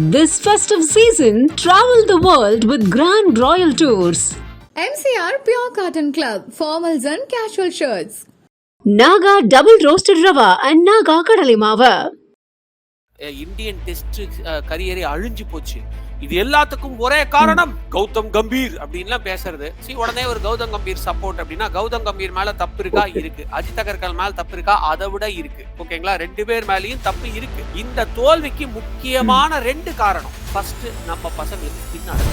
This festive season, travel the world with Grand Royal Tours. MCR Pure Cotton Club, formals and casual shirts. Naga Double Roasted Rava and Naga Kadali Mava. Ah Indian test கரியரே அழிஞ்சு போச்சு இது எல்லாத்துக்கும் ஒரே காரணம் கௌதம் கம்பீர் அப்படின்லாம் பேசுறது. C உடனே ஒரு கௌதம் கம்பீர் சப்போர்ட் அப்படின்னா கௌதம் கம்பீர் மேல தப்பு இருக்கா? இருக்கு. அஜித் அகர்கர் மேல தப்பு இருக்கா? அதை விட இருக்கு. ஓகேங்களா ரெண்டு பேர் மேலயும் தப்பு இருக்கு. இந்த தோல்விக்கு முக்கியமான ரெண்டு காரணம். ஃபர்ஸ்ட் நம்ம பசங்களுக்கு பின்னாடி.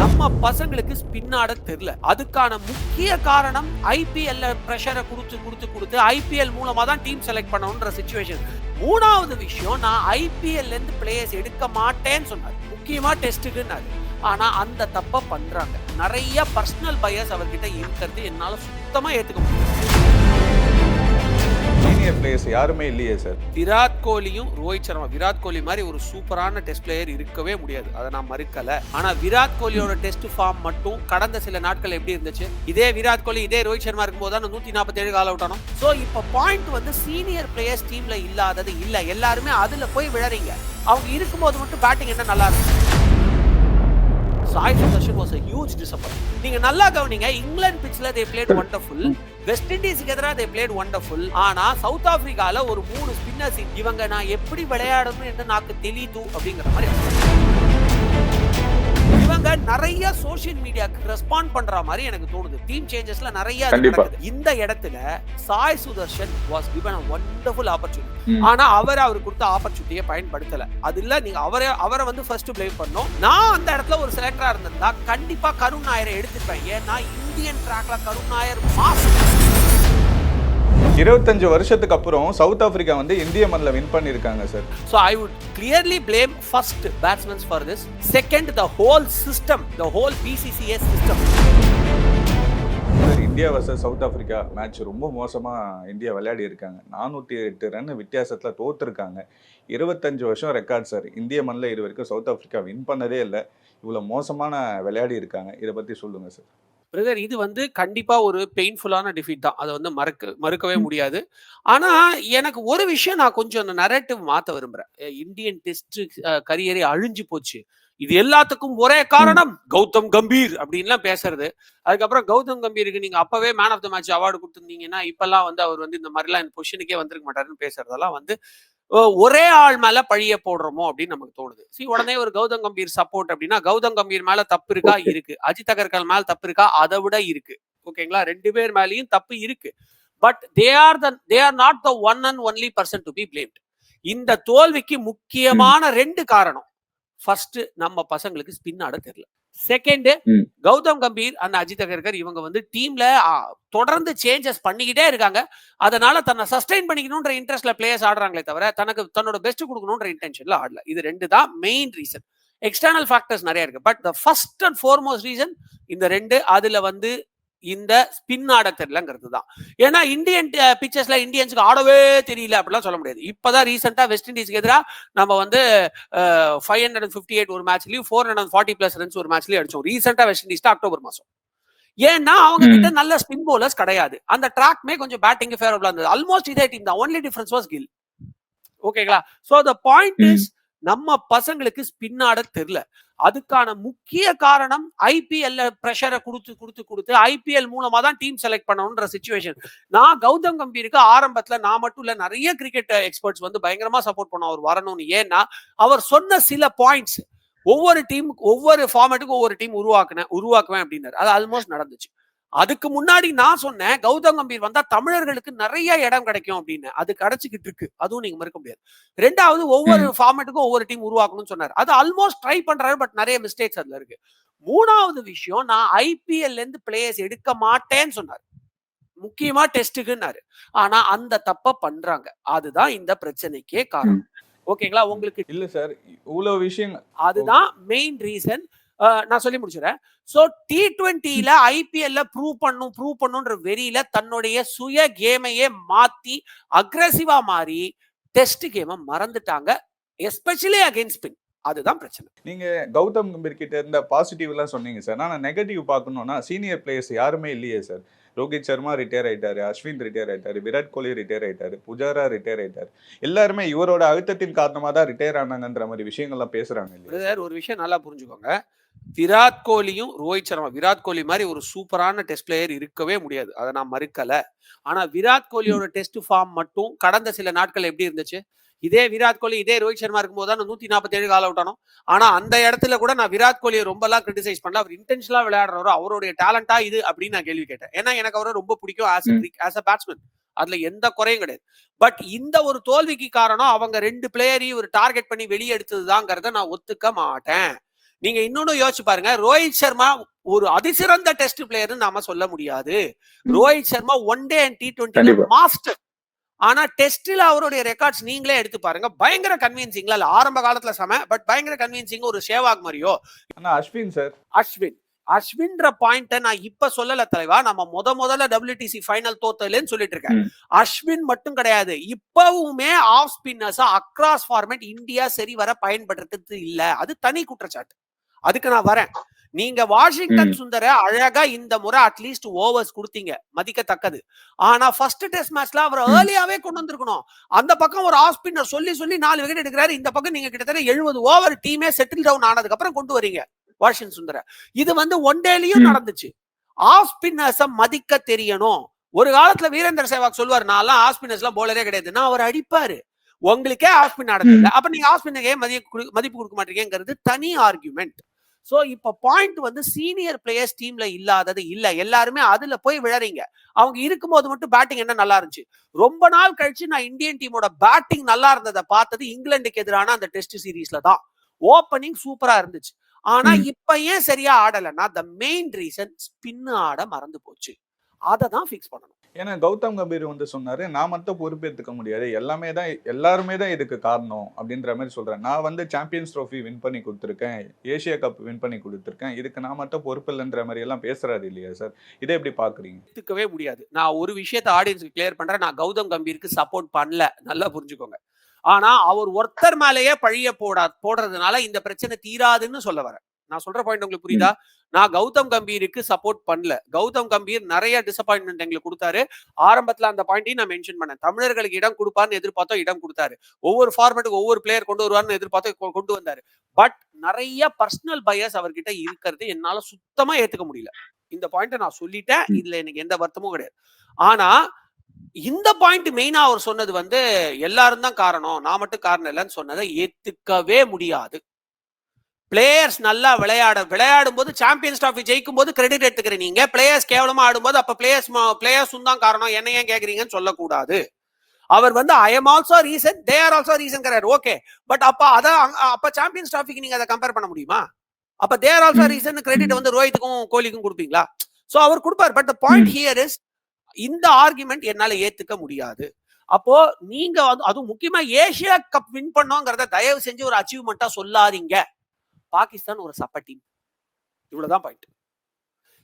நம்ம பசங்களுக்கு ஸ்பின் ஆட தெரியல. அதுக்கான முக்கிய காரணம் ஐபிஎல்ல ப்ரெஷரை கொடுத்து கொடுத்து கொடுத்து ஐபிஎல் மூலமா தான் டீம் செலக்ட் பண்ணணுன்ற சுச்சுவேஷன் மூணாவது விஷயம் நான் ஐபிஎல்ல இருந்து பிளேயர்ஸ் எடுக்க மாட்டேன்னு சொன்னார். முக்கியமா டெஸ்ட்டுக்குன்னாரு. ஆனா அந்த தப்பை பண்றாங்க. நிறைய பர்சனல் பயஸ் அவர்கிட்ட இருக்கிறது என்னால சுத்தமா ஏத்துக்க முடியாது சீனியர் பிளேயர்ஸ் யாருமே இல்லையே சார் விராட் கோலியும் ரோஹித் சர்மா. விராட் கோலி மாதிரி ஒரு சூப்பரான டெஸ்ட் பிளேயர் இருக்கவே முடியாது. அதை நான் மறுக்கல. ஆனா விராட் கோலியோட டெஸ்ட் ஃபார்ம் மட்டும் கடந்த சில நாட்கள் எப்படி இருந்துச்சு? இதே விராட் கோலி இதே ரோஹித் சர்மா இருக்கும்போது தான் நூத்தி நாற்பத்தி ஏழு கால் அவுட் ஆனோம். ஸோ இப்போ பாயிண்ட் வந்து சீனியர் பிளேயர்ஸ் டீம்ல இல்லாதது இல்ல. எல்லாருமே அதுல போய் விழறீங்க. அவங்க இருக்கும்போது மட்டும் பேட்டிங் என்ன நல்லா இருக்கும்? Sai Sudharsan was a huge disappointment. நீங்க நல்லா கவனிங்க இங்கிலாந்து பிச்சில் தே பிளேட் ஒண்டர்ஃபுல் வெஸ்ட் இண்டீஸ்க்கு எதிராக தே பிளேட் ஒண்டர்ஃபுல் ஆனா சவுத் ஆப்பிரிக்கால ஒரு மூணு ஸ்பின்னர்ஸ் இவங்க நான் எப்படி விளையாடணும் என்று நாக்கு தெளிது அப்படிங்கிற மாதிரி இவங்க நிறைய சோஷியல் மீடியாக்கு ரெஸ்பாண்ட் பண்ற மாதிரி எனக்கு தோணுது. டீம் சேஞ்சஸ்ல நிறைய. நடக்குது. இந்த இடத்துல Sai Sudharsan was given a wonderful opportunity. ஆனா அவர் அவர் கொடுத்த ஆப்பர்ச்சுனிட்டியை பயன்படுத்தல. அது இல்ல நீங்க அவரை அவரை வந்து ஃபர்ஸ்ட் ப்ளேம் பண்ணோம். நான் அந்த இடத்துல ஒரு செலக்டரா இருந்திருந்தா கண்டிப்பா கருண் நாயரை எடுத்துப்பேன். ஏன்னா இந்தியன் ட்ராக்ல கருண் நாயர் மாஸ் இருபத்தஞ்சு வருஷத்துக்கு அப்புறம் சவுத் ஆப்பிரிக்கா வந்து இந்திய மண்ணில் வின் பண்ணியிருக்காங்க sir I would clearly blame first batsmen for this. Second, the whole system, the whole BCCA system. Sir India versus South Africa match ரொம்ப மோசமா இந்தியா விளையாடி இருக்காங்க நானூற்றி எட்டு ரன் வித்தியாசத்தில் தோத்துருக்காங்க. இருபத்தஞ்சு வருஷம் ரெக்கார்ட் சார் இந்திய மண்ணில் இது வரைக்கும் சவுத் ஆப்பிரிக்கா வின் பண்ணதே இல்லை. இவ்வளோ மோசமான விளையாடி இருக்காங்க இதை பற்றி சொல்லுங்க சார் பிரதர் இது வந்து கண்டிப்பா ஒரு பெயின்ஃபுல்லான டிஃபீட் தான். அதை வந்து மறக்க மறுக்கவே முடியாது. ஆனா எனக்கு ஒரு விஷயம் நான் கொஞ்சம் அந்த நரேட்டிவ் மாத்த விரும்புறேன். இந்தியன் டெஸ்ட் கரியரே அழிஞ்சு போச்சு. இது எல்லாத்துக்கும் ஒரே காரணம் கௌதம் கம்பீர் அப்படின்லாம் பேசுறது. அதுக்கப்புறம் கௌதம் கம்பீருக்கு நீங்க அப்பவே man of the match award கொடுத்துருந்தீங்கன்னா இப்பெல்லாம் வந்து அவர் வந்து இந்த மாதிரிலாம் இந்த பொசிஷனுக்கே வந்திருக்க மாட்டாருன்னு பேசுறதெல்லாம் வந்து ஒரே ஆள் மேல பழிய போடுறோமோ அப்படின்னு நமக்கு தோணுது. சி உடனே ஒரு கௌதம் கம்பீர் சப்போர்ட் அப்படின்னா கௌதம் கம்பீர் மேல தப்பு இருக்கா? இருக்கு. அஜித் அகர்கர் மேல தப்பு இருக்கா? அதை விட இருக்கு. ஓகேங்களா ரெண்டு பேர் மேலயும் தப்பு இருக்கு. But they are the they are not the one and only person to be blamed இந்த தோல்விக்கு முக்கியமான ரெண்டு காரணம். ஃபர்ஸ்ட் நம்ம பசங்களுக்கு ஸ்பின் ஆட தெரியல. செகண்ட். கௌதம் கம்பீர் அண்ட் அஜித் அகர்கர் இவங்க வந்து டீம்ல தொடர்ந்து சேஞ்சஸ் பண்ணிக்கிட்டே இருக்காங்க. அதனால தன்னை சஸ்டைன் பண்ணிக்கணும்ன்ற இன்ட்ரெஸ்ட்ல பிளேயர்ஸ் ஆடுறாங்களே தவிர தனக்கு தன்னோட பெஸ்ட் கொடுக்கணும்ன்ற இன்டென்ஷன்ல ஆடல. இது ரெண்டு தான் மெயின் ரீசன் எக்ஸ்டர்னல் ஃபேக்டர்ஸ் நிறைய இருக்கு. But the first and foremost reason இந்த ரெண்டு அதுல வந்து இந்த ஸ்பின் ஆட தெரியலங்கிறது தான் ஏன்னா இந்தியன் பிக்சர்ஸ்ல இந்தியன்ஸுக்கு ஆடவே தெரியல அப்படிலாம் சொல்ல முடியாது. இப்பதான் ரீசெண்டா வெஸ்ட் இண்டீஸ்க்கு எதிராக நம்ம வந்து five hundred and fifty eight ஒரு மேட்ச்லயும் four hundred and forty plus runs ஒரு மேட்ச்லயும் அடிச்சோம். ரீசெண்டா வெஸ்ட் இண்டீஸ் அக்டோபர் மாசம். ஏன்னா அவங்க கிட்ட நல்ல ஸ்பின் bowlers கிடையாது. அந்த ட்ராக்மே கொஞ்சம் பேட்டிங் ஃபேவரபிளா இருந்தது. ஆல்மோஸ்ட் இதே டீம் தான். ஒன்லி டிஃபரன்ஸ் வாஸ் கில் ஓகேங்களா சோ த பாயிண்ட் இஸ் நம்ம பசங்களுக்கு ஸ்பின் ஆட அதுக்கான முக்கிய காரணம் ஐபிஎல்ல ப்ரெஷரை கொடுத்து கொடுத்து கொடுத்து ஐபிஎல் மூலமா தான் டீம் செலக்ட் பண்ணணுன்ற சுச்சுவேஷன் நான் கௌதம் கம்பீருக்கு ஆரம்பத்துல நான் மட்டும் இல்ல நிறைய கிரிக்கெட் எக்ஸ்பர்ட்ஸ் வந்து பயங்கரமா சப்போர்ட் பண்ண அவர் வரணும்னு. ஏன்னா அவர் சொன்ன சில பாயிண்ட்ஸ் ஒவ்வொரு டீம் ஒவ்வொரு ஃபார்மேட்டுக்கும் ஒவ்வொரு டீம் உருவாக்குனேன் உருவாக்குவேன் அப்படின்னாரு. அது ஆல்மோஸ்ட் நடந்துச்சு. அதுக்கு முன்னாடி நான் சொன்னேன் கௌதம் கம்பீர் வந்தா தமிழர்களுக்கு நிறைய இடம் கிடைக்கும் அப்படின்னு. அது கிடைச்சிக்கிட்டு இருக்கு. அதுவும் நீங்க மறுக்க முடியாது. ரெண்டாவது ஒவ்வொரு ஃபார்மேட்டுக்கும் ஒவ்வொரு டீம் உருவாக்கணும்னு சொன்னார். அது ஆல்மோஸ்ட் ட்ரை பண்றாரு பட் நிறைய மிஸ்டேக்ஸ் அதுல இருக்கு. மூணாவது விஷயம் நான் ஐபிஎல்ல இருந்து பிளேயர்ஸ் எடுக்க மாட்டேன்னு சொன்னார். முக்கியமா டெஸ்ட்டுக்குன்னாரு ஆனா அந்த தப்ப பண்றாங்க. அதுதான் இந்த பிரச்சனைக்கே காரணம். ஓகேங்களா? உங்களுக்கு இல்லை சார் இவ்வளோ விஷயம் அதுதான் மெயின் ரீசன் நான் சொல்லி முடிச்சுறேன் ஸோ டி டுவெண்ட்டில ஐபிஎல்ல ப்ரூவ் பண்ணும் ப்ரூவ் பண்ணுன்ற வெறியில தன்னுடைய சுய கேமையே மாத்தி அக்ரெசிவா மாறி டெஸ்ட் கேமை மறந்துட்டாங்க. எஸ்பெஷலி அகைன்ஸ்ட் ஸ்பின் அதுதான் பிரச்சனை. நீங்க கௌதம் கம்பீர் கிட்ட இருந்த பாசிட்டிவ் எல்லாம் சொன்னீங்க சார் நான் நெகட்டிவ் பார்க்கணும்னா சீனியர் பிளேயர்ஸ் யாருமே இல்லையே சார் ரோஹித் சர்மா ரிட்டையர் ஆயிட்டாரு அஸ்வின் ரிட்டையர் ஆயிட்டாரு விராட் கோலி ரிட்டையர் ஆயிட்டாரு புஜாரா ரிட்டையர் ஆயிட்டாரு. எல்லாருமே இவரோட அழுத்தத்தின் காரணமாக தான் ரிட்டையர் ஆனாங்கன்ற மாதிரி விஷயங்கள்லாம் பேசுறாங்க சார் ஒரு விஷயம் நல்லா புரிஞ்சுக்கோங்க. விராட் கோலியும் ரோஹித் சர்மா விராட் கோலி மாதிரி ஒரு சூப்பரான டெஸ்ட் பிளேயர் இருக்கவே முடியாது. அதை நான் மறுக்கல. ஆனா விராட் கோலியோட டெஸ்ட் ஃபார்ம் மட்டும் கடந்த சில நாட்கள் எப்படி இருந்துச்சு? இதே விராட் கோலி இதே ரோஹித் சர்மா இருக்கும்போது தான் நூத்தி நாற்பத்தி ஏழு கால் அவுட் ஆனோம். ஆனா அந்த இடத்துல கூட நான் விராட் கோலியை ரொம்பலாம் கிரிட்டிசைஸ் பண்ணல. அவர் இன்டென்ஷனலா விளையாடுறவரு அவருடைய டேலண்டா இது அப்படின்னு நான் கேள்வி கேட்டேன். ஏன்னா எனக்கு அவரை ரொம்ப பிடிக்கும் ஆஸ் ஆஸ் அ பேட்ஸ்மேன் அதுல எந்த குறையும் கிடையாது. பட் இந்த ஒரு தோல்விக்கு காரணம் அவங்க ரெண்டு பிளேயரையும் ஒரு டார்கெட் பண்ணி வெளியே எடுத்ததுதாங்கிறத நான் ஒத்துக்க மாட்டேன். நீங்க இன்னொன்னு யோசிச்சு பாருங்க. ரோஹித் சர்மா ஒரு அதிசிறந்த டெஸ்ட் பிளேயர்னு நாம சொல்ல முடியாது. Rohit Sharma one day and T twenty. Master ஆனா டெஸ்ட்ல அவருடைய ரெக்கார்ட்ஸ் நீங்களே எடுத்து பாருங்க. பயங்கர கன்வின்சிங்ல ஆரம்ப காலத்துல செம பட் பயங்கர கன்வின்சிங் ஒரு சேவாக் மாதிரியோ. அஸ்வின் சார் அஸ்வின். அஸ்வின்ற பாயிண்ட நான் இப்ப சொல்லல தலைவா நம்ம முத முதல்ல WTC ஃபைனல் தோத்தலன்னு சொல்லிட்டு இருக்கேன். அஸ்வின் மட்டும் கிடையாது. இப்பவுமே ஆஃப் ஸ்பின்னர்ஸா அக்ராஸ் ஃபார்மேட் இந்தியா சரி வர பயன்படுத்துறது இல்ல. அது தனி குற்றச்சாட்டு. அதுக்கு நான் வரேன். நீங்க வாஷிங்டன். சுந்தர அழகா இந்த முறை அட்லீஸ்ட் ஓவர்ஸ் கொடுத்தீங்க. மதிக்கத்தக்கது. ஆனா ஃபர்ஸ்ட் டெஸ்ட் மேட்ச்ல அவர். ஏர்லியாவே கொண்டு வந்திருக்கணும். அந்த பக்கம் ஒரு ஆஃப் ஸ்பின்னர் சொல்லி சொல்லி நாலு விக்கெட் எடுக்கிறாரு. இந்த பக்கம் நீங்க கிட்டத்தட்ட எழுபது ஓவர் டீமே செட்டில் டவுன் ஆனதுக்கு அப்புறம் கொண்டு வரீங்க வாஷிங்டன் சுந்தர. இது வந்து ஒன் டேலயும். நடந்துச்சு. ஆஃப் ஸ்பின்னர்ஸ மதிக்க தெரியணும். ஒரு காலத்துல வீரேந்தர் சேவாக் சொல்லுவார் நான்லாம் ஆஃப் ஸ்பின்னர்ஸ் எல்லாம் போலரே கிடையாது. நான் அவர் அடிப்பாரு. உங்களுக்கே ஆஃப் ஸ்பின் அப்ப நீங்க ஆஃப் ஸ்பின்னுக்கு மதிப்பு மதிப்பு கொடுக்க மாட்டீங்கிறது தனி ஆர்குமெண்ட் சோ இப்ப பாயிண்ட் வந்து சீனியர் பிளேயர்ஸ் டீம்ல இல்லாதது இல்ல. எல்லாருமே அதுல போய் விழறீங்க. அவங்க இருக்கும்போது மட்டும் பேட்டிங் என்ன நல்லா இருந்துச்சு? ரொம்ப நாள் கழிச்சு நான் இந்தியன் டீமோட பேட்டிங் நல்லா இருந்ததை பார்த்தது இங்கிலாந்துக்கு எதிரான அந்த டெஸ்ட் சீரீஸ்ல தான். ஓப்பனிங் சூப்பரா இருந்துச்சு. ஆனா. இப்ப ஏன் சரியா ஆடலைன்னா த மெயின் ரீசன் ஸ்பின் ஆட மறந்து போச்சு. அதை தான் ஃபிக்ஸ் பண்ணணும். ஏன்னா கௌதம் கம்பீர் வந்து சொன்னாரு நான் மட்டும் பொறுப்பேற்றுக்க முடியாது. எல்லாமே தான் எல்லாருமே தான் இதுக்கு காரணம் அப்படின்ற மாதிரி சொல்றேன் நான் வந்து சாம்பியன்ஸ் ட்ரோஃபி வின் பண்ணி கொடுத்துருக்கேன். ஏசியா கப் வின் பண்ணி கொடுத்துருக்கேன். இதுக்கு நான் மட்டும் பொறுப்பு இல்லைன்ற மாதிரி எல்லாம் பேசுறாரு இல்லையா சார் இதை எப்படி பாக்குறீங்க எடுத்துக்கவே முடியாது. நான் ஒரு விஷயத்த ஆடியன்ஸ்க்கு கிளியர் பண்றேன். நான் கௌதம் கம்பீருக்கு சப்போர்ட் பண்ணல. நல்லா புரிஞ்சுக்கோங்க. ஆனா அவர் ஒருத்தர் மேலேயே பழிய போடா போடுறதுனால இந்த பிரச்சனை தீராதுன்னு சொல்ல வரேன். நான் சொல்ற பாயிண்ட் உங்களுக்கு புரியுதா? நான் கௌதம் கம்பீருக்கு சப்போர்ட் பண்ணல. கௌதம் கம்பீர் நிறைய டிசப்பாயின்மெண்ட் எங்களுக்கு கொடுத்தாரு. ஆரம்பத்துல அந்த பாயிண்டையும் நான் மென்ஷன் பண்ணேன். தமிழர்களுக்கு இடம் கொடுப்பார்னு எதிர்பார்த்தோம் இடம் கொடுத்தாரு. ஒவ்வொரு ஃபார்மேட்டுக்கு ஒவ்வொரு பிளேயர் கொண்டு வருவார்னு எதிர்பார்த்தோம் கொ- கொண்டு வந்தாரு. பட் நிறைய பர்சனல் பயஸ் அவர்கிட்ட இருக்கிறது என்னால சுத்தமா ஏத்துக்க முடியல. இந்த பாயிண்ட்டை நான் சொல்லிட்டேன். இதுல எனக்கு எந்த வருத்தமும் கிடையாது. ஆனா இந்த பாயிண்ட் மெயினா அவர் சொன்னது வந்து எல்லாரும் தான் காரணம். நான் மட்டும் காரணம் இல்லைன்னு சொன்னதை ஏத்துக்கவே முடியாது. பிளேயர்ஸ் நல்லா விளையாட விளையாடும். போது சாம்பியன்ஸ் ட்ராஃபி ஜெயிக்கும் போது கிரெடிட் எடுத்துக்கிறேன் நீங்க. பிளேயர்ஸ் கேவலமா ஆடும்போது அப்ப பிளேயர்ஸ் பிளேயர்ஸும் தான் காரணம். என்ன ஏன் கேக்குறீங்கன்னு சொல்லக்கூடாது. அவர் வந்து I am also reason they are also reason கிடையாது ஓகே பட் அப்ப அத அப்ப சாம்பியன்ஸ் ட்ராஃபிக்கு நீங்க அதை கம்பேர் பண்ண முடியுமா? அப்ப they are also. Reason credit வந்து ரோஹித்துக்கும் கோலிக்கும் கொடுப்பீங்களா? சோ அவர் கொடுப்பார். பட் பாயிண்ட் ஹியர் இஸ் இந்த ஆர்குமெண்ட் என்னால ஏத்துக்க முடியாது. அப்போ நீங்க வந்து அதுவும் முக்கியமா ஏசியா கப் வின் பண்ணோங்கிறத தயவு செஞ்சு ஒரு அச்சீவ்மெண்ட்டா சொல்லாதீங்க. பாகிஸ்தான் ஒரு சப்ப டீம் இவ்வளவுதான் பாயிண்ட்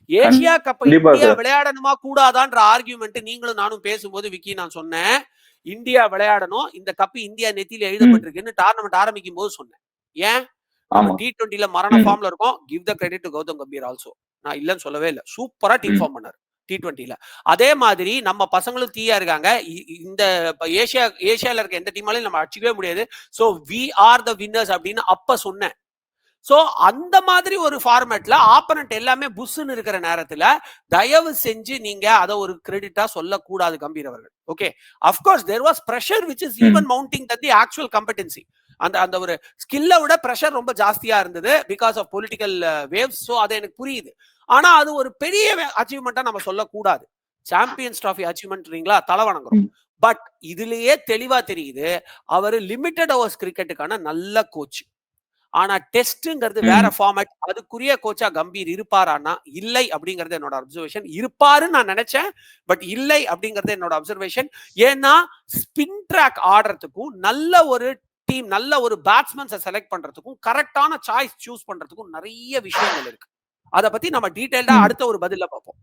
ஏசியா கப் இந்தியா. விளையாடணுமா கூடாதான்ற ஆர்கியூமெண்ட் நீங்களும் நானும் பேசும்போது விக்கி நான் சொன்னேன். இந்தியா விளையாடணும். இந்த கப் இந்தியா நெத்தியில எழுதப்பட்டிருக்குன்னு டோர்னமெண்ட் ஆரம்பிக்கும் போது சொன்னேன். ஏன்? டி டுவெண்ட்டில மரண. ஃபார்ம்ல இருக்கும். Give the credit to Gautam Gambhir also நான் இல்லைன்னு சொல்லவே இல்லை. சூப்பரா டீம். ஃபார்ம் பண்ணாரு டி டுவெண்ட்டில அதே மாதிரி நம்ம பசங்களும் தீயா இருக்காங்க. இந்த ஏசியா ஏசியால இருக்க எந்த டீமாலையும் நம்ம அடிச்சுக்கவே முடியாது. So we are the winners அப்படின்னு அப்ப சொன்னேன். சோ அந்த மாதிரி ஒரு ஃபார்மேட்ல ஆப்பனண்ட் எல்லாமே புஷ்ன்னு இருக்கிற நேரத்துல தயவு செஞ்சு நீங்க அதை ஒரு கிரெடிட்டா சொல்லக்கூடாது கம்பீர் அவர்கள். Okay of course there was pressure which is. Even mounting that the actual competency அந்த அந்த ஒரு ஸ்கில்லை விட ப்ரெஷர் ரொம்ப ஜாஸ்தியா இருந்தது because of political waves so அது எனக்கு புரியுது. ஆனா அது ஒரு பெரிய அச்சீவ்மெண்ட்டா நம்ம சொல்லக்கூடாது. சாம்பியன்ஸ் ட்ராஃபி அச்சீவ்மெண்ட்றீங்களா தலை வணங்குறோம். பட் இதுலயே தெளிவா தெரியுது அவர் லிமிட்டட் ஓவர்ஸ் கிரிக்கெட்டுக்கான நல்ல கோச் ஆனா டெஸ்ட்ங்கிறது வேற ஃபார்மேட் அதுக்குரிய கோச்சா கம்பீர் இருப்பாரானா இல்லை அப்படிங்கறது என்னோட அப்சர்வேஷன் இருப்பாருன்னு நான் நினைச்சேன் பட் இல்லை அப்படிங்கறது என்னோட அப்சர்வேஷன் ஏன்னா ஸ்பின் ட்ராக் ஆடுறதுக்கும் நல்ல ஒரு டீம் நல்ல ஒரு பேட்ஸ்மேன்ஸை செலக்ட் பண்றதுக்கும் கரெக்டான சாய்ஸ் சூஸ் பண்றதுக்கும் நிறைய விஷயங்கள் இருக்கு. அதை பத்தி நம்ம டீடைல்டா ம். அடுத்த ஒரு பதில பார்ப்போம்.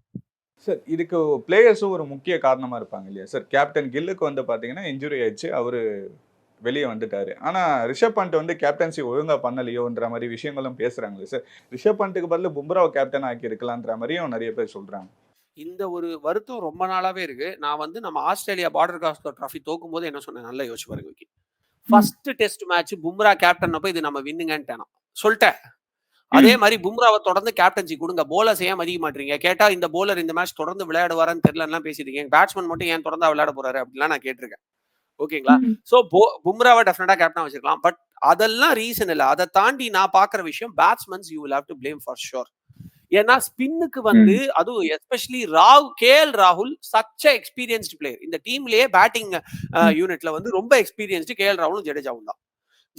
சார் இதுக்கு பிளேயர்ஸும் ஒரு முக்கிய காரணமா இருப்பாங்க இல்லையா? சார் கேப்டன் கில்லுக்கு வந்து பாத்தீங்கன்னா இன்ஜுரி ஆயிடுச்சு. அவரு வெளியே வந்துட்டாரு ஆனா ரிஷப் பண்ட் வந்து கேப்டன்சி ஒழுங்கா பண்ணலையோன்ற மாதிரி விஷயங்களும் பேசுறாங்களே சார் ரிஷப் பண்ட்டுக்கு பதிலா பும்ராவை கேப்டன் ஆக்கி இருக்கலான்ற மாதிரியும் நிறைய பேர் சொல்றாங்க இந்த ஒரு வருத்தம் ரொம்ப நாளாவே இருக்கு. நான் வந்து நம்ம ஆஸ்திரேலியா பார்டர் காஸ்கர் ட்ராஃபி தோக்கும்போது என்ன சொன்னேன்? நல்லா யோசிச்சு பாருங்க. First test match Bumrah captain அப்ப இது நம்ம வின்னுங்கன்ட்டேன் நான். சொல்ட்டேன். அதே மாரி பும்ராவ தொடர்ந்து கேப்டன்சி குடுங்க. பவுலர்ஸ் ஏன் மதிக்க மாட்றீங்க? கேட்டா இந்த பவுலர் இந்த மேட்ச் தொடர்ந்து விளையாடுவாரான்னு தெரியலன்லாம் பேசிட்டு இருக்கீங்க. பேட்ஸ்மேன் மட்டும் ஏன் தொடர்ந்தா விளையாட போறாரு? அப்படிலாம் நான் கேட்டுருக்கேன். ஓகேங்களா? சோ பும்ராவ டெஃபினட்டா கேப்டனா வச்சிருக்கலாம். பட் அதெல்லாம் ரீசன் இல்ல. அத தாண்டி நான் பார்க்குற விஷயம் batsmen you will have to blame for sure. ஏன்னா ஸ்பின்னுக்கு வந்து அதுவும் எஸ்பெஷலி ராவ் கேஎல் ராகுல் சச் எ எக்ஸ்பீரியன்ஸ்டு பிளேயர். இந்த டீம்லயே பேட்டிங் யூனிட்ல வந்து ரொம்ப எக்ஸ்பீரியன்ஸ்டு கேஎல் ராகுலும், ஜடேஜாவும் தான்.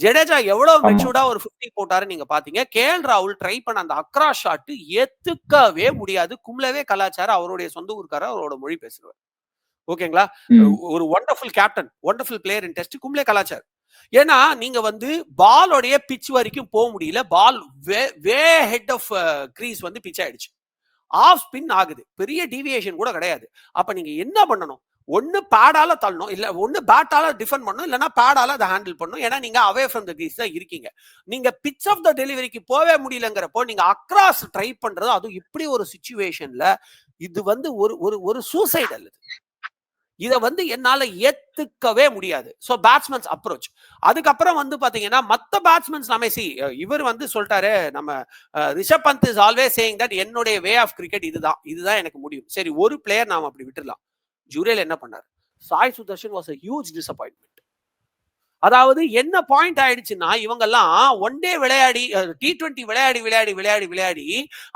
ஜடேஜா எவ்வளவு. மெச்சூர்டா ஒரு 50 போட்டாருன்னு நீங்க பார்த்தீங்க. கேஎல் ராகுல் ட்ரை பண்ண அந்த அக்ரா ஷாட் ஏத்துக்கவே முடியாது. கும்ளவே கலாச்சார அவருடைய சொந்த ஊர்க்காரர் அவரோட மொழி பேசுறவர். ஓகேங்களா? ஒரு wonderful captain, wonderful player in test Kumble கலாச்சார். ஏன்னா நீங்க வந்து பாலோடைய பிட்ச் வரைக்கும் போ முடியல. Ball way way head of crease வந்து பிட்ச் ஆயிடுச்சு. ஆஃப் ஸ்பின் ஆகுது. பெரிய டீவியேஷன் கூட கிடையாது. அப்ப நீங்க என்ன பண்ணணும்? ஒண்ணு பேடால தள்ளணும். இல்ல ஒண்ணு பேட்டால டிஃபெண்ட் பண்ணணும். இல்லன்னா பேடால அத ஹேண்டில் பண்ணணும். ஏன்னா நீங்க அவே ஃப்ரம் த கிரீஸ் தான் இருக்கீங்க. நீங்க பிட்ச் ஆஃப் த டெலிவரிக்கு போவே முடியலங்கிறப்போ நீங்க அக்ராஸ் ட்ரை பண்றது அதுவும் இப்படி ஒரு சிச்சுவேஷன்ல இது வந்து ஒரு ஒரு ஒரு சூசைடல் இது. இதை வந்து என்னால ஏத்துக்கவே முடியாது. So batsmen approach. அதுக்கப்புறம் வந்து பாத்தீங்கன்னா மற்ற பேட்ஸ்மேன்ஸ் நம்ம சி இவர் வந்து சொல்லிட்டாரு நம்ம Rishabh Pant is always saying that என்னுடைய வே ஆஃப் கிரிக்கெட் இதுதான். இதுதான் எனக்கு முடியும். சரி ஒரு பிளேயர் நாம் அப்படி விட்டுடலாம் ஜூரியல் என்ன பண்ணாரு? Sai Sudharsan was a huge disappointment அதாவது என்ன பாயிண்ட் ஆயிடுச்சுன்னா இவங்கெல்லாம் ஒன் டே விளையாடி டி20 விளையாடி விளையாடி விளையாடி விளையாடி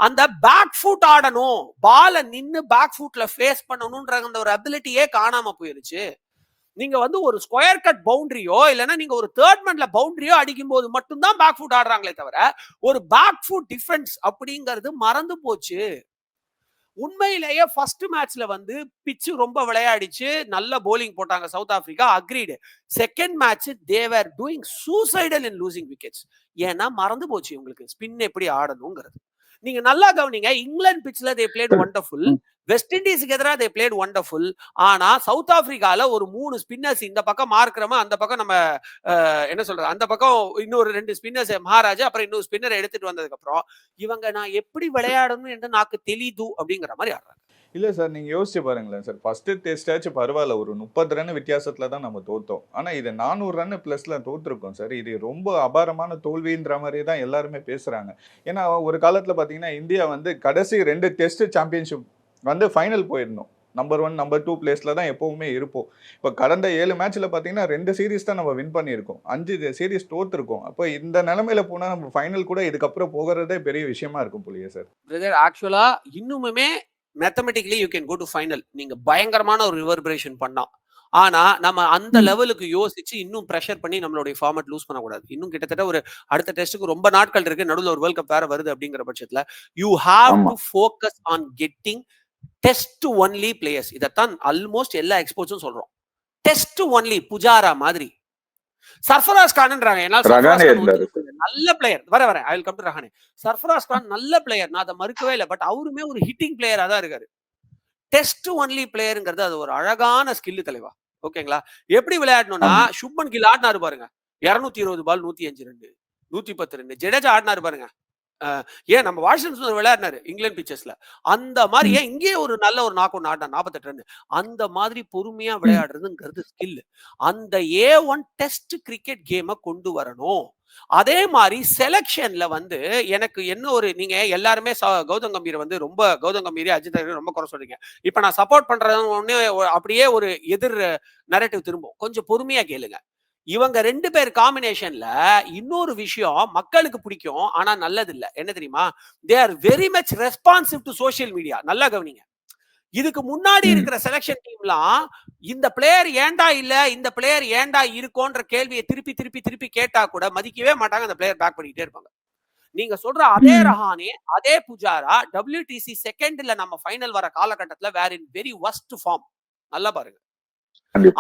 அந்த பேக் ஃபுட் ஆடணும். பாலை நின்று பேக் ஃபுட்ல ஃபேஸ் பண்ணணும்ன்ற அந்த ஒரு அபிலிட்டியே காணாம போயிருச்சு. நீங்க வந்து ஒரு ஸ்கொயர் கட் பவுண்டரியோ இல்லைன்னா நீங்க ஒரு தேர்ட் மேன்ல பவுண்டரியோ அடிக்கும்போது மட்டும் தான் பேக் ஃபுட் ஆடுறாங்களே தவிர, ஒரு பேக் ஃபுட் டிஃபென்ஸ் அப்படிங்கிறது மறந்து போச்சு. உண்மையிலேயே ஃபர்ஸ்ட் மேட்ச்ல வந்து பிட்ச் ரொம்ப விளையாடிச்சு. நல்ல பவுலிங் போட்டாங்க South Africa. Agreed second match they were doing suicidal in losing wickets. ஏன்னா மறந்து போச்சு இவங்களுக்கு ஸ்பின் எப்படி ஆடணும்ங்கிறது. நீங்க நல்லா கவனிங்க. இங்கிலாந்து பிட்ச்ல தே பிளேட் வண்டர்ஃபுல். வெஸ்ட் இண்டீஸ்க்கு எதிரா தே பிளேட் வண்டர்ஃபுல். ஆனா சவுத் ஆப்பிரிக்கால ஒரு 3 ஸ்பின்னர்ஸ் இந்த பக்கம் மார்க்ரம, அந்த பக்கம் நம்ம என்ன சொல்றது? அந்த பக்கம் இன்னொரு 2 ஸ்பின்னர்ஸ் மகாராஜா அப்புறம் இன்னொரு ஸ்பின்னர எடுத்துட்டு வந்ததுக்கு அப்புறம் இவங்க நான் எப்படி விளையாடணும் என்று நாக்கு தெளிது அப்படிங்கிற மாரி ஆடுறாங்க. இல்லை சார் நீங்கள் யோசிச்சு பாருங்களேன் சார். ஃபஸ்ட்டு டெஸ்ட்டாச்சும் பரவாயில்ல ஒரு 30 ரன் வித்தியாசத்தில் தான் நம்ம தோற்றோம் ஆனால் இது 400 ரன் ப்ளஸில் தோற்றுருக்கோம் சார். இது ரொம்ப அபாரமான தோல்வின்ற மாதிரி தான் எல்லாருமே பேசுகிறாங்க ஏன்னா ஒரு காலத்தில் பார்த்தீங்கன்னா இந்தியா வந்து கடைசி ரெண்டு டெஸ்ட் சாம்பியன்ஷிப் வந்து ஃபைனல் போயிருந்தோம். நம்பர் ஒன் நம்பர் டூ பிளேஸில் தான் எப்போவுமே இருப்போம். இப்போ கடந்த ஏழு மேட்ச்சில் பார்த்தீங்கன்னா ரெண்டு சீரிஸ் தான் நம்ம வின் பண்ணியிருக்கோம். 5 சீரிஸ் தோற்றுருக்கோம் அப்போ இந்த நிலமையில போனால் நம்ம ஃபைனல் கூட இதுக்கப்புறம் போகிறதே பெரிய விஷயமா இருக்கும் போலயே சார். பிரதர் ஆக்சுவலாக இன்னுமுமே mathematically you can go to final. நீங்க பயங்கரமான ஒரு ரிவர்பரேஷன் பண்ணா. ஆனா நம்ம அந்த. லெவலுக்கு யோசிச்சு இன்னும் பிரஷர் பண்ணி நம்மளுடைய ஃபார்மட் லூஸ் பண்ணக்கூடாது. இன்னும் கிட்டத்தட்ட ஒரு அடுத்த டெஸ்ட்க்கு ரொம்ப நாட்கள் இருக்கு. நடுவுல ஒரு வேர்ல்ட் கப் வேற வருது அப்படிங்கிற பட்சத்துல you have. To focus on getting test only players. இதத்தான் ஆல்மோஸ்ட் எல்லா எக்ஸ்பர்ட்ஸும் சொல்றோம். டெஸ்ட் ஒன்லி புஜாரா மாதிரி. சர்ஃபராஸ் கான்ன்றாங்க. என்னால நல்ல பிளேயர். வரேன் வரேன். I will come to Rahane. Sarfaraz Khan நல்ல பிளேயர். நான் அத மறுக்கவே இல்ல. பட் அவருமே ஒரு ஹிட்டிங் பிளேயரா தான் இருக்காரு. டெஸ்ட் ஒன்லி பிளேயர்ங்கிறது அது ஒரு அழகான ஸ்கில் தலைவா. ஓகேங்களா? எப்படி விளையாடணும்னா. சுப்மன் கில் ஆடுனாரு பாருங்க. 220 பால் 105 ரன். 110 ரன். ஜடேஜா ஆடுனாரு பாருங்க. ஏன் நம்ம வாஷிங்டன் சுந்தர் விளையாடினாரு இங்கிலாந்து பிட்சஸ்ல. அந்த மாரி ம். ஏன் இங்கேயே ஒரு நல்ல ஒரு நாக் அவுட் ஆடினார் 48 ரன். அந்த மாதிரி பொறுமையா. விளையாடுறதுங்கிறது ஸ்கில். அந்த A1 டெஸ்ட் கிரிக்கெட் கேம கொண்டு வரணும். அதே மாதிரி செலெக்ஷன்ல வந்து எனக்கு என்ன ஒரு நீங்க எல்லாருமே ச கௌதம் கம்பீர் வந்து ரொம்ப கௌதம் கம்பீர், அஜித் ரொம்ப குறை சொல்றீங்க. இப்ப நான் சப்போர்ட் பண்றது அப்படியே ஒரு எதிர் நரேட்டிவ் திரும்பும். கொஞ்சம் பொறுமையா கேளுங்க. இவங்க ரெண்டு பேர் காம்பினேஷன்ல இன்னொரு விஷயம் மக்களுக்கு பிடிக்கும். ஆனா நல்லதில்ல. என்ன தெரியுமா? They are very much responsive to social media. நல்லா கவனிங்க. இதுக்கு முன்னாடி. இருக்கிற செலக்ஷன் டீம்லாம் இந்த பிளேயர் ஏன்டா இல்ல? இந்த பிளேயர் ஏன்டா இருக்கோன்ற கேள்விய திருப்பி திருப்பி திருப்பி கேட்டா கூட மதிக்கவே மாட்டாங்க. அந்த பிளேயர் பேக் பண்ணிட்டே இருப்பாங்க. நீங்க சொல்ற அதே. ரஹானே, அதே புஜாரா WTC செகண்ட்ல நம்ம ஃபைனல் வர காலகட்டத்துல were in very worst form. நல்லா பாருங்க.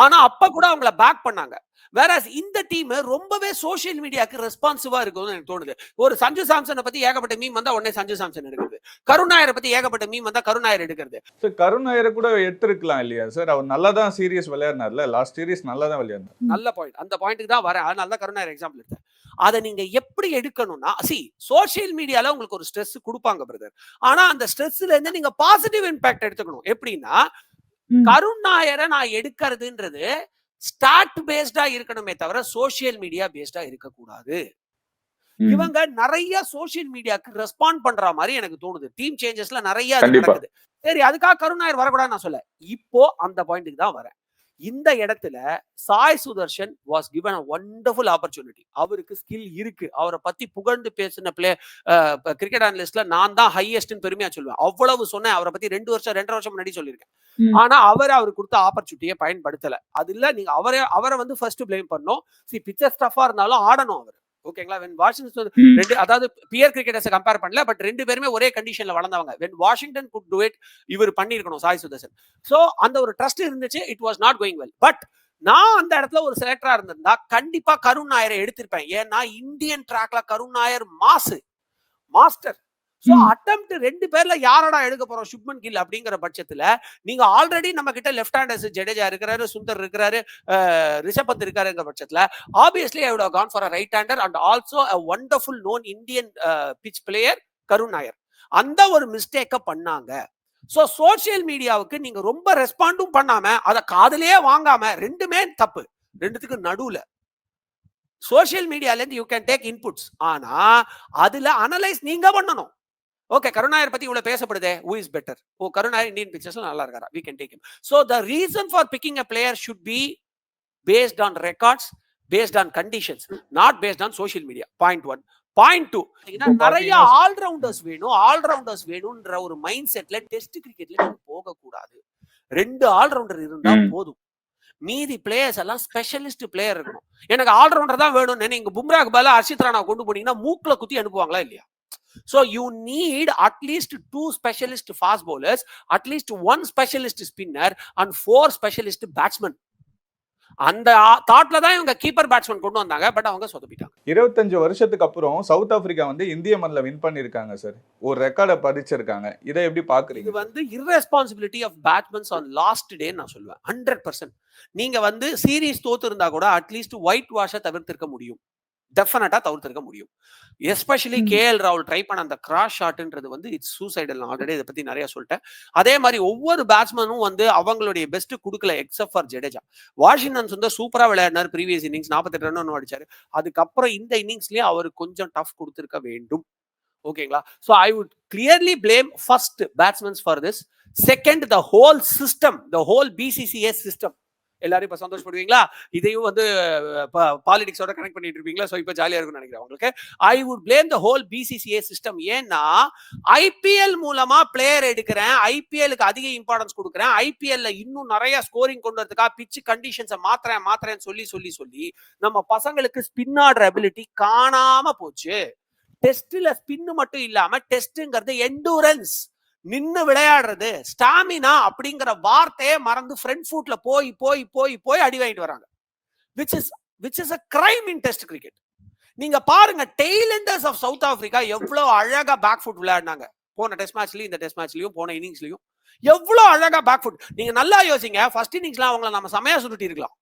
ஆனா அப்ப கூட அவங்கள பேக் பண்ணாங்க. வேறாஸ் இந்த டீம் ரொம்பவே சோசியல் மீடியாக்கு ரெஸ்பான்சிவா இருக்கும்னு எனக்கு தோணுது. ஒரு சஞ்சு சாம்சன பத்தி ஏகப்பட்ட மீம் வந்தா உடனே சஞ்சு சாம்சன் எடுக்கிறது. கருண் நாயர பத்தி ஏகப்பட்ட மீம் வந்தா கருண் நாயர் எடுக்கிறது. சார் கருண் நாயர கூட எடுத்திருக்கலாம் இல்லையா சார்? அவர் நல்லா தான் சீரிஸ் விளையாடினார்ல. லாஸ்ட் சீரிஸ் நல்லா தான் விளையாடினார். நல்ல பாயிண்ட். அந்த பாயிண்ட்க்கு தான் வரேன். அதனால தான் கருண் நாயர் எக்ஸாம்பிள் எடுத்தேன். அதை நீங்க எப்படி எடுக்கணும்னா சி சோஷியல் மீடியால உங்களுக்கு ஒரு ஸ்ட்ரெஸ் கொடுப்பாங்க பிரதர் ஆனா அந்த ஸ்ட்ரெஸ்ல இருந்து நீங்க பாசிட்டிவ் இம்பாக்ட் எடுத்துக்கணும் எப்படின்னா. கருண் நாயரை நான் எடுக்கிறதுன்றது ஸ்டார்ட் பேஸ்டா இருக்கணுமே தவிர சோஷியல் மீடியா பேஸ்டா இருக்கக்கூடாது. இவங்க நிறைய சோஷியல் மீடியாக்கு ரெஸ்பாண்ட் பண்ற மாதிரி எனக்கு தோணுது. டீம் சேஞ்சஸ்ல நிறைய. நடக்குது. சரி அதுக்காக கருணாயர் வரக்கூடாதுன்னு நான் சொல்ல இப்போ அந்த பாயிண்ட்டுக்கு தான் வரேன். இந்த இடத்துல Sai Sudharsan was given a wonderful opportunity. அவருக்கு ஸ்கில் இருக்கு. அவரை பத்தி புகழ்ந்து பேசின பிளே கிரிக்கெட் அனலிஸ்ட்ல நான் தான் ஹையஸ்ட்னு பெருமையா சொல்லுவேன் அவ்வளவு சொன்னேன். அவரை பத்தி ரெண்டு வருஷம் ரெண்டரை வருஷம் முன்னாடி சொல்லியிருக்கேன். ஆனா அவர் அவருக்கு கொடுத்த ஆப்பர்ச்சுனிட்டியை பயன்படுத்தல. அது இல்ல நீங்க அவரை அவரை வந்து ஃபர்ஸ்ட் ப்ளேம் பண்ணோம். சி பிக்சர் ஸ்டஃபா இருந்தாலும் ஆடணும் அவர். ஓகேங்களா வென் வாஷிங்டன். ரெண்டு அதாவது பியர் கிரிக்கெட்டர்ஸ் கம்பேர் பண்ணல பட் ரெண்டு பேருமே ஒரே கண்டிஷன்ல வளர்ந்தவங்க. When Washington good to it இவர் பண்ணியிருக்கணும் சாய் சுதர்சன். சோ அந்த ஒரு ட்ரஸ்ட் இருந்துச்சு it was not going well but நான் அந்த இடத்துல ஒரு செலக்டரா இருந்திருந்தா கண்டிப்பா கருண் நாயரை எடுத்திருப்பேன். ஏன்னா இந்தியன் ட்ராக்ல கருண் நாயர் மாசு. Master so. அட்டம்ப்ட் ரெண்டு பேர்ல யாரடா எடுக்க போறோம்? சுப்மன் கில் அப்படிங்கிற பட்சத்துல நீங்க ஆல்ரெடி நம்ம கிட்ட லெஃப்ட் ஹேண்டர்ஸ் ஜடேஜா இருக்கிறாரு சுந்தர் இருக்கிறாரு அஹ், ரிஷப் பந்த் இருக்காருங்கிற பட்சத்துல obviously I gone for a right hander and also a wonderful known Indian pitch player Karun Nair அந்த ஒரு மிஸ்டேக்க பண்ணாங்க. சோ சோஷியல் மீடியாவுக்கு நீங்க ரொம்ப ரெஸ்பாண்டும் பண்ணாம அத காதுலயே வாங்காம ரெண்டுமே தப்பு. ரெண்டுத்துக்கு நடுவுல. சோஷியல் மீடியால இருந்து யூ கேன் டேக் இன்புட்ஸ் ஆனா அதுல அனலைஸ் நீங்க பண்ணணும். ஓகே கருணாயர் பத்தி இவ்வளவு பேசப்படுதே. Who is better or Karun Nair Indian pictures நல்லா இருக்காரா? Can take him. So the reason for picking a player should be based on records based on conditions not based on social media. Point one. Point two நிறைய all rounders வேணும். All rounders வேணும்ன்ற ஒரு mind செட்ல test கிரிக்கெட்ல கூடாது ரெண்டு allrounder இருந்தா. போதும். மீதி பிளேயர்ஸ் எல்லாம் ஸ்பெஷலிஸ்ட் பிளேயர் இருக்கணும். எனக்கு ஆல்ரவுண்டர் தான் வேணும்னு நீங்க பும்ராக்கு பதிலா ஹர்ஷித் ராணா கொண்டு போனீங்கன்னா மூக்குல குத்தி அனுப்புவாங்களா இல்லையா? So you need at least two specialist fast bowlers, at least one specialist spinner, and four specialist batsmen. அந்த தாட்ல தான் இவங்க கீப்பர் பேட்ஸ்மேன் கொண்டு வந்தாங்க பட் அவங்க சொதப்பிட்டாங்க. இருபத்தஞ்சு வருஷத்துக்கு அப்புறம் சவுத் ஆப்பிரிக்கா வந்து இந்திய மண்ணில் வின் பண்ணியிருக்காங்க சார் ஒரு ரெக்கார்டை பதிச்சிருக்காங்க. இதை எப்படி இது பாக்குறீங்க வந்து irresponsibility of batsmen on last day நான் சொல்லுவேன். ஹண்ட்ரட் பர்சன்ட் நீங்க வந்து சீரீஸ் தோத்து இருந்தா கூட அட்லீஸ்ட் ஒயிட் வாஷை தவிர்த்திருக்க முடியும். டெஃபினட்டா தவிர்த்திருக்க முடியும். எஸ்பெஷலி ம். கேஎல் ராகுல் ட்ரை பண்ண அந்த கிராஸ் ஷாட்ன்றது வந்து இட்ஸ் சூசைடல் நான் ஆல்ரெடி இதை பத்தி நிறைய சொல்லிட்டேன். அதே மாதிரி ஒவ்வொரு பேட்ஸ்மேனும் வந்து அவங்களுடைய பெஸ்ட் கொடுக்கல எக்ஸப்ட் ஃபார் ஜடேஜா வாஷிங்டன் சுந்தர் சூப்பரா விளையாடினார் ப்ரீவியஸ் இன்னிங்ஸ் நாற்பத்தெட்டு ரன் ஒன்று அடிச்சாரு. அதுக்கப்புறம் இந்த இன்னிங்ஸ்லயே அவர் கொஞ்சம் டஃப் கொடுத்திருக்க வேண்டும். ஓகேங்களா? So I would clearly blame first batsmen for this second the whole system the whole BCCI system எல்லாரும் இப்போ சந்தோஷப்படுவீங்களா? இதையும் வந்து பாலிடிக்ஸோட கனெக்ட் பண்ணிட்டு இருப்பீங்களா? ஸோ இப்போ ஜாலியாக இருக்கும்னு நினைக்கிறேன் உங்களுக்கு. I would blame the whole BCCI system ஏன்னா ஐபிஎல் மூலமா பிளேயர் எடுக்கிறேன் ஐபிஎலுக்கு அதிக இம்பார்ட்டன்ஸ் கொடுக்குறேன் ஐபிஎல்ல இன்னும் நிறைய ஸ்கோரிங் கொண்டு வரதுக்காக பிச்சு கண்டிஷன்ஸை மாத்திரேன் மாத்திரேன்னு சொல்லி சொல்லி சொல்லி நம்ம பசங்களுக்கு ஸ்பின் ஆடுற அபிலிட்டி காணாம போச்சு. டெஸ்ட்ல ஸ்பின் மட்டும் இல்லாம டெஸ்ட்ங்கிறது எண்டூரன்ஸ் நின்னு விளையாடுறது ஸ்டாமினா அப்படிங்கிற வார்த்தையே மறந்து ஃப்ரண்ட் ஃபுட்ல போய் போய் போய் போய் அடி வாங்கிட்டு வராங்க. Which is which is a crime in test cricket நீங்க பாருங்க டெய்லண்டர்ஸ் ஆஃப் சவுத் ஆப்பிரிக்கா எவ்வளவு அழகா பேக் ஃபுட் விளையாடினாங்க. போன டெஸ்ட் மேட்ச்லயும் இந்த டெஸ்ட் மேட்ச்லயும் போன இன்னிங்ஸ்லயும் எவ்வளவு அழகா பேக் ஃபுட் நீங்க நல்லா யோசிங்க ஃபர்ஸ்ட் இன்னிங்ஸ்ல அவங்கள நம்ம செமையா சுருட்டி இருக்கலாம்.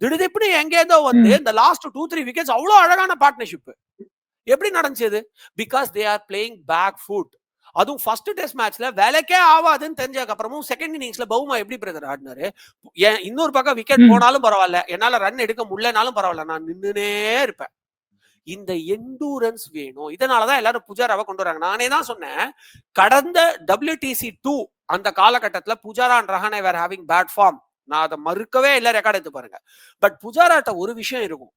திடுதிப்புன்னு எங்கேருந்தோ வந்து இந்த லாஸ்ட் டூ த்ரீ விக்கெட்ஸ் அவ்வளவு அழகான பார்ட்னர்ஷிப் எப்படி நடந்துச்சு because they are playing back foot அதுவும் ஃபர்ஸ்ட் டெஸ்ட் மேட்ச்ல வேலைக்கே ஆகாதுன்னு தெரிஞ்சதுக்கு அப்புறமும் செகண்ட் இன்னிங்ஸ்ல பவுமா எப்படி பிரதர் ஆடினாரு? இன்னொரு பக்கம் விக்கெட். போனாலும் பரவாயில்ல என்னால ரன் எடுக்க முடியலனாலும் பரவாயில்ல நான் நின்னுனே இருப்பேன். இந்த எண்டூரன்ஸ் வேணும். இதனாலதான் எல்லாரும் புஜாராவை கொண்டு வராங்க. நானே தான் சொன்னேன் கடந்த WTC டூ அந்த காலகட்டத்துல Pujara and Rahane were having bad form நான் அதை மறுக்கவே இல்லை ரெக்கார்ட் எடுத்து பாருங்க. பட் புஜாராட்ட ஒரு விஷயம் இருக்கும்.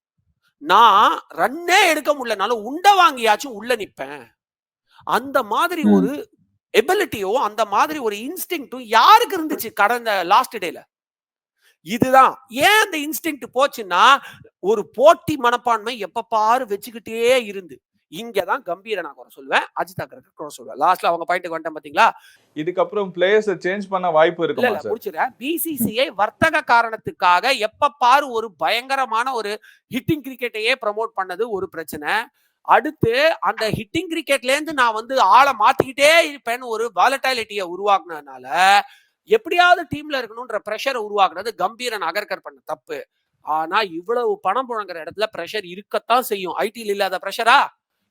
நான் ரன்னே எடுக்க முடியலனாலும் உண்டை வாங்கியாச்சும் உள்ள நிப்பேன். அந்த மாதிரி. ஒரு எபிலிட்டியோ அந்த மாதிரி ஒரு இன்ஸ்டிங்டும் யாருக்கு இருந்துச்சு கடந்த லாஸ்ட் டேல இதுதான். ஏன் அந்த இன்ஸ்டிங் போச்சுன்னா ஒரு போட்டி மனப்பான்மை எப்ப பாரு வச்சுக்கிட்டே இருந்து. இங்கதான் கம்பீர நான் குறை சொல்லுவேன் அஜித் அக்கருக்கு குறை சொல்லுவேன். லாஸ்ட்ல அவங்க பாயிண்ட்டுக்கு வந்துட்டேன் பாத்தீங்களா? இதுக்கப்புறம் பிளேயர்ஸை சேஞ்ச் பண்ண வாய்ப்பு இல்ல இருக்குமா இல்ல முடிச்சிடறேன். பிசிசிஐ வர்த்தக காரணத்துக்காக எப்ப பாரு ஒரு பயங்கரமான ஒரு ஹிட்டிங் கிரிக்கெட்டையே ப்ரமோட் பண்ணது ஒரு பிரச்சனை. அடுத்து அந்த ஹிட்டிங் கிரிக்கெட்ல இருந்து நான் வந்து ஆளை மாத்திக்கிட்டே இருப்பேன்னு ஒரு வாலட்டாலிட்டியை உருவாக்குனதுனால எப்படியாவது டீம்ல இருக்கணும்ன்ற ப்ரெஷரை உருவாக்குனது கம்பீரன் அகர்கர் பண்ண தப்பு. ஆனா இவ்வளவு பணம் புழங்குற இடத்துல பிரஷர் இருக்கத்தான் செய்யும். ஐடியில் இல்லாத பிரஷரா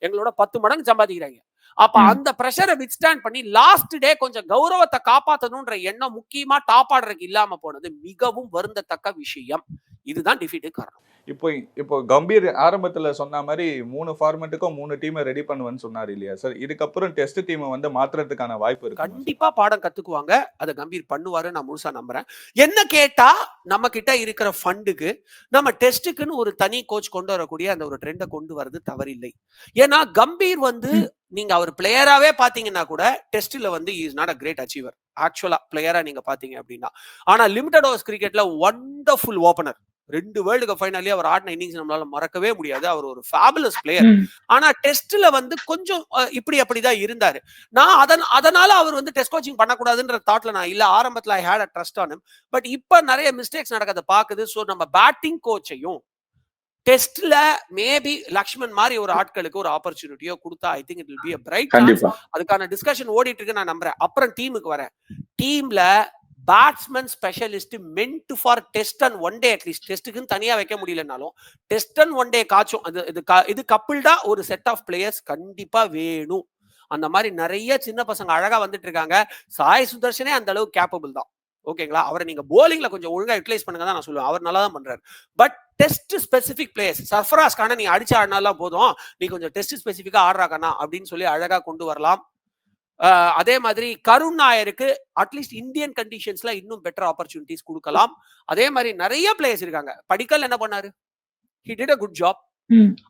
எங்களோட பத்து மடங்கு சம்பாதிக்கிறாங்க. அப்ப. அந்த பிரஷரை வித்ஸ்டாண்ட் பண்ணி லாஸ்ட் டே கொஞ்சம் கௌரவத்தை காப்பாத்தணும்ன்ற எண்ணம் முக்கியமா டாப் ஆர்டருக்கு இல்லாம போனது மிகவும் வருந்தத்தக்க விஷயம். இதுதான் டிஃபீட்டு காரணம். இப்போ இப்போ கம்பீர் ஆரம்பத்துல சொன்ன மாதிரி மூணு ஃபார்மேட்டுக்கும் மூணு டீமை ரெடி பண்ணுவேன்னு சொன்னார் இல்லையா? சார் இதுக்கப்புறம் டெஸ்ட் டீமை வந்து மாத்துறதுக்கான வாய்ப்பு இருக்கு கண்டிப்பா பாடம் கத்துக்குவாங்க. அதை கம்பீர் பண்ணுவாரு நான் முழுசா நம்புறேன். என்ன கேட்டா நம்ம கிட்ட இருக்கிற ஃபண்டுக்கு நம்ம டெஸ்ட்டுக்குன்னு ஒரு தனி கோச் கொண்டு வரக்கூடிய அந்த ஒரு ட்ரெண்டை கொண்டு வரது தவறில்லை. ஏன்னா கம்பீர் வந்து நீங்க அவர் பிளேயராவே பாத்தீங்கன்னா கூட டெஸ்ட்ல வந்து is not a great achiever actually பிளேயரா நீங்க பாத்தீங்க அப்படின்னா. ஆனா லிமிடெட் ஓவர்ஸ் கிரிக்கெட்ல ஒண்டர்ஃபுல் ஓபனர் ரெண்டு வேர்ல்டு கப் ஃபைனலி அவர் ஆடின இன்னிங்ஸ் நம்மளால மறக்கவே முடியாது. அவர் ஒரு ஃபேபுலஸ் பிளேயர். ஆனா டெஸ்ட்ல வந்து கொஞ்சம் இப்படி அப்படிதான் இருந்தாரு. நான் அதன் அதனால அவர் வந்து டெஸ்ட் கோச்சிங் பண்ணக்கூடாதுன்ற தாட்ல நான் இல்ல. ஆரம்பத்துல I had a trust on but இப்ப நிறைய மிஸ்டேக்ஸ் நடக்கிறத பாக்குது ஸோ நம்ம பேட்டிங் கோச்சையும் டெஸ்ட்ல மேபி லக்ஷ்மன் மாதிரி ஒரு ஆட்களுக்கு ஒரு ஆப்பர்ச்சுனிட்டியோ கொடுத்தா I think it will be a bright அதுக்கான டிஸ்கஷன் ஓடிட்டு இருக்கு நான் நம்புறேன். அப்புறம் டீமுக்கு வரேன். டீம்ல batsman specialist meant for test and one day at least டெஸ்ட்டுக்குன்னு தனியாக வைக்க முடியலனாலும் டெஸ்ட் அண்ட் ஒன் டே காச்சும் அது இது இது கப்பிள்டா ஒரு செட் ஆஃப் பிளேயர்ஸ் கண்டிப்பாக வேணும். அந்த மாதிரி நிறைய சின்ன பசங்க அழகாக வந்துட்டு இருக்காங்க. சாய் சுதர்ஷனே அந்த அளவுக்கு கேப்பபிள் தான். ஓகேங்களா அவரை நீங்கள் போலிங்கில் கொஞ்சம் ஒழுங்காக யூட்டிலைஸ் பண்ணுங்க தான் நான் சொல்லுவேன். அவர் நல்லா தான் பண்ணுறாரு பட் டெஸ்ட் ஸ்பெசிஃபிக் பிளேயர்ஸ் சர்ஃபராஸ்கான நீ அடிச்சு ஆடினாலாம் போதும். நீ கொஞ்சம் டெஸ்ட் ஸ்பெசிஃபிக்காக ஆடுறாக்கண்ணா அப்படின்னு சொல்லி அழகாக கொண்டு வரலாம். அதே மாதிரி கருண் நாயருக்கு அட்லீஸ்ட் இந்தியன் கண்டிஷன்ஸ்ல இன்னும் பெட்டர் ஆப்பர்ச்சுனிட்டிஸ் கொடுக்கலாம். அதே மாதிரி நிறைய பிளேயர்ஸ் இருக்காங்க. படிக்கல் என்ன பண்ணாரு? He did a good job.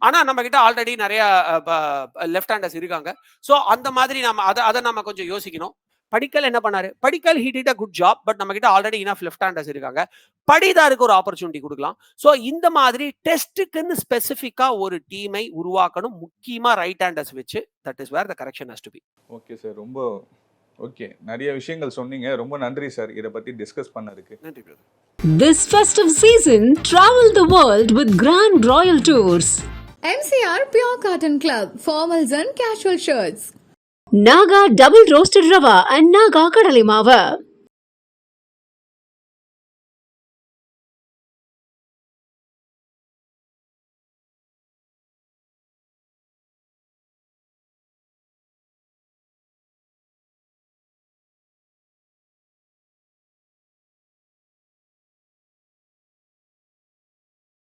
ஆனா நம்ம கிட்ட ஆல்ரெடி நிறைய லெஃப்ட் ஹேண்டர்ஸ் இருக்காங்க. சோ அந்த மாதிரி நம்ம அதை அதை நம்ம கொஞ்சம் யோசிக்கணும். படிக்கல் என்ன பண்ணாரு? Padikkal he did a good job but நம்ம கிட்ட ஆல்ரெடி இனஃப் லெஃப்ட் ஹேண்டர்ஸ் இருக்காங்க. படிதாருக்கு ஒரு ஆப்பர்ச்சுனிட்டி கொடுக்கலாம். சோ இந்த மாதிரி டெஸ்ட்டுக்குன்னு ஸ்பெசிஃபிக்கா ஒரு டீமை உருவாக்கணும். முக்கியமா ரைட் ஹேண்டர்ஸ் வச்சு that is where the correction has to be okay sir ரொம்ப ஓகே நிறைய விஷயங்கள் சொன்னீங்க. ரொம்ப நன்றி சார் இதை பத்தி டிஸ்கஸ் பண்ணதுக்கு. நன்றி brother. This festive season, travel the world with Grand Royal Tours. MCR Pure Cotton Club, formals and casual shirts. Naga Double Roasted Rava and Naga Kadale Mava.